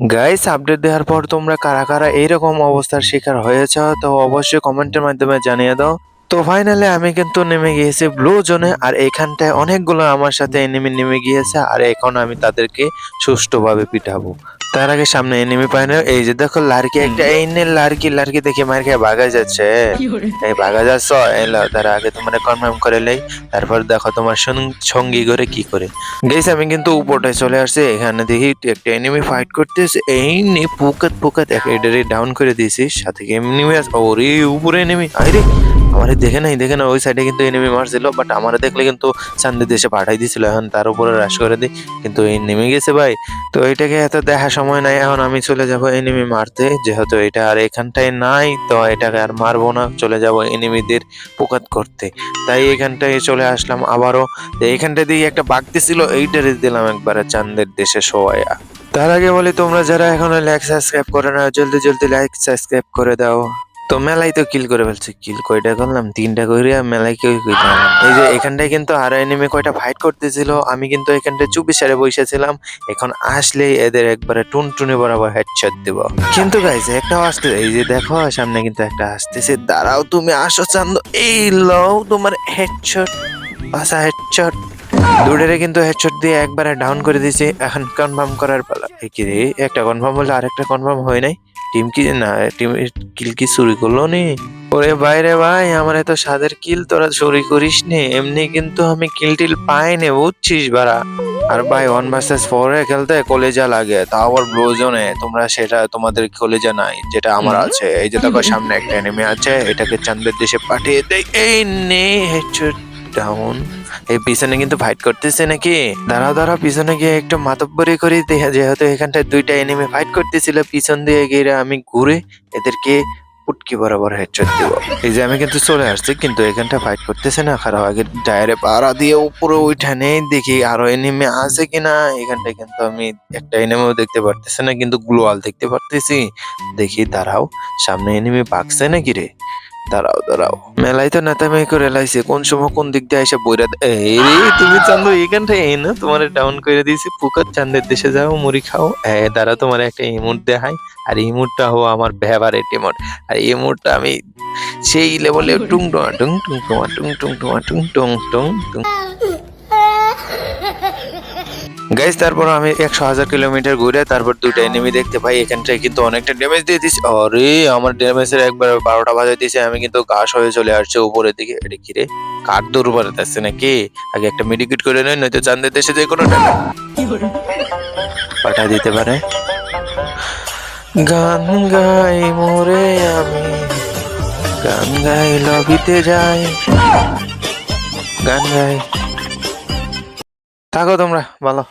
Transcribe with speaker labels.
Speaker 1: Guys update দেওয়ার পর তোমরা কারা কারা এইরকম অবস্থার শিকার হয়েছ, তো অবশ্যই কমেন্টের মাধ্যমে জানিয়ে দাও। তো ফাইনালি আমি কিন্তু নেমে গিয়েছি ব্লু জোনে আর এখানটায় অনেকগুলো আমার সাথে এনিমি নেমে গিয়েছে আর এখন আমি তাদেরকে সুষ্ঠুভাবে পিঠাবো তার আগে সামনে এনিমি পাই না এই যে দেখো লাড়কি একটা এই নে লাড়কি লাড়কি দেখে মার খেয়ে ভাগা যাচ্ছে। এই ভাগা যাচ্ছ? এই লাও, তার আগে তোমার কনফার্ম করে লেই তারপর দেখো তোমার সঙ্গ- করে কি করে। গেছ আমি কিন্তু উপরটায় চলে আসছি এখানে দেখি একটা এনিমি ফাইট করতেছে এই নে পুকাত এক এটারে ডাউন করে দিয়েছি সাথে এনিমি আছে? ওরে উপরে এনিমি আরে আমারে দেখে নাই, দেখে না ওই সাইডে কিন্তু এনিমি মারছিল বাট আমারে দেখলে কিন্তু চান্দি দেশে পাঠাই দিছিল, এখন তার উপরে রাশ করে দিই, কিন্তু এই নেমে গেছে ভাই। তো এটাকে এত দেখা সময় নাই, এখন আমি চলে যাব এনিমি মারতে, যেহেতু এটা আর এখানটায় নাই, তো এটাকে আর মারবো না, চলে যাব এনিমিদের পোকাত করতে। তাই এখানটায় চলে আসলাম আবারও। তো এইখানটা দিয়ে একটা বাঘ ছিল এইটারে দিলাম একবারে চান্দের দেশে শোয়া তার আগে বলি, তোমরা যারা এখনও লাইক সাবস্ক্রাইব করে না, জলদি জলদি লাইক সাবস্ক্রাইব করে দাও। তো মেলাই তো কিল করে ফেলছে কিল কয়টা করলাম? তিনটা করে মেলাই কেউ এই যে এখানটায় কিন্তু আর এনিমে কয়টা ফাইট করতেছিল, আমি কিন্তু এখানটায় চুপি সারে বসেছিলাম এখন আসলেই এদের একবারে টুনটুনে বরাবর হেডশট দেব। কিন্তু গাইজ একটা আসতে, এই যে দেখো, সামনে কিন্তু একটা আসতেছে। দাঁড়াও তুমি, আসো চান্দ। এই লও তোমার হেডশট পাশা হেডশট দুডেরে কিন্তু হেডশট দিয়ে একবারে ডাউন করে দিয়েছে এখন কনফার্ম করার পালা। কি রে? একটা কনফার্ম হলো, আরেকটা কনফার্ম হয় নাই। টিম কি না টিম কিল কি চুরি করল নি? ওরে বাইরে ভাই আমার এত সাদের কিল তোরা চুরি করিস নি এমনি কিন্তু আমি কিল টিল পাই নে বুঝছিস বারা আর ভাই ওয়ান ভার্সেস ফোরে খেলতে কলেজা লাগে তাও আবার ব্লু জোনে তোমরা সেটা তোমাদের কলেজা নাই যেটা আমার আছে এই যে দেখো সামনে একটা এনিমি আছে এটাকে চান্দের দেশে পাঠিয়ে দেয় এই নে হেডশট ডাউন এই পিছনে কিন্তু ফাইট করতেছে নাকি? দাঁড়াও দাঁড়াও, পিছনে গিয়ে একটু মাতব্বরি করি। যেহেতু এখানটায় দুইটা এনিমি ফাইট করতেছিল, পিছন দিয়ে গিয়ে আমি ঘুরে এদেরকে পুটকি বরাবর হেডশট দিব। এই যে আমি কিন্তু চলে আসছি, কিন্তু এখানটা ফাইট করতেছে না, খারাপ। আগে টায়ারে পাড়া দিয়ে উপরে উঠানে দেখি আরও এনিমি আছে কিনা। এখানটায় কিন্তু আমি একটা এনিমিও দেখতে পারতেছি না, কিন্তু গ্লোয়াল দেখতে পারতেছি। দেখি, দাঁড়াও, সামনে এনিমি পাকছে নাকি রে? দাঁড়াও দাঁড়াও। মেলাই তো নেতামেই করে লাইছে, কোন সময় কোন দিক দিয়ে এসে বইরা এই তুমি চান্দু এখানটায় এই না, তোমার ডাউন করে দিয়েছি পুকার চান্দের দেশে যাও, মুড়ি খাও। হ্যাঁ দাঁড়া তোমার একটা ইমোট দেখাই। আর ইমোটটা হো আমার ফেভারিট ইমোট আর এই ইমোটটা আমি সেই লেভেলে টুং টুং টুং টুং টুং টুং টুং টুং টুং টুং টুং। গাইজ তারপর আমি একশো হাজার কিলোমিটার ঘুরে তারপর দুইটা এনিমি দেখতে পাই। এখানটায় কিন্তু অনেকটা ড্যামেজ দিয়ে দিছি। আরে, আমার ড্যামেজের একবার বারোটা বাজাই দিয়েছে আমি কিন্তু ঘাস হয়ে চলে আসছে উপরের দিকে। এটা কি রে? কার দুর্বল আছে নাকি? আগে একটা মেডিকেট করে নেই, নয়তো চান্দের দেশে যে কোনো পাঠা দিতে পারে। গান গাই মোরে আমি, গান গাই লবিতে যাই। গান গাই। থাকো তোমরা, ভালো।